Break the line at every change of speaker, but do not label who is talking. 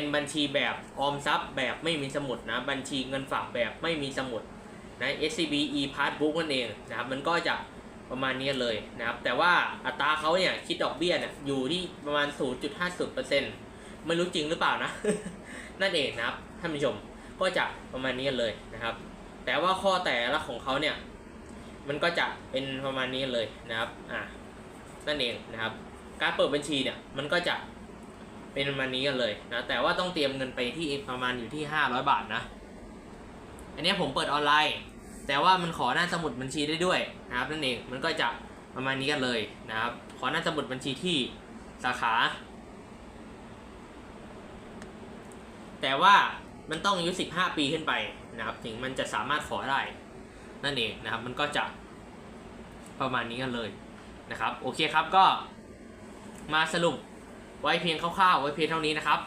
เป็นบัญชีแบบออมทรัพย์แบบไม่มีสมุดนะบัญชีเงินฝากแบบไม่มีสมุดนะ SCB e Passbook นั่นเองนะครับมันก็จะประมาณนี้เลยนะครับแต่ว่าอัตราเขาเนี่ยคิดดอกเบี้ยเนี่ยอยู่ที่ประมาณ 0.50%ไม่รู้จริงหรือเปล่านะ นั่นเองนะครับท่านผู้ชมก็จะประมาณนี้เลยนะครับ แต่ว่าข้อแต่ละของเขาเนี่ยมันก็จะเป็นประมาณนี้เลยนะครับอ่านั่นเองนะครับ การเปิดบัญชีเนี่ยมันก็จะ เป็นมานี้กันเลยนะแต่ว่าต้องเตรียมเงินไปที่ประมาณอยู่ที่ 500 บาทนะ อันนี้ผมเปิดออนไลน์ แต่ว่ามันขอหน้าสมุดบัญชีได้ด้วยนะครับนั่นเองมันก็จะประมาณนี้กันเลยนะครับขอหน้าสมุดบัญชีที่สาขา แต่ว่ามันต้องอายุ 15 ปีขึ้นไปนะครับถึงมันจะสามารถขอได้นั่นเองนะครับมันก็จะประมาณนี้กันเลยนะครับโอเคครับก็มาสรุป ไว้เพียงคร่าวๆไว้เพียงเท่านี้นะครับ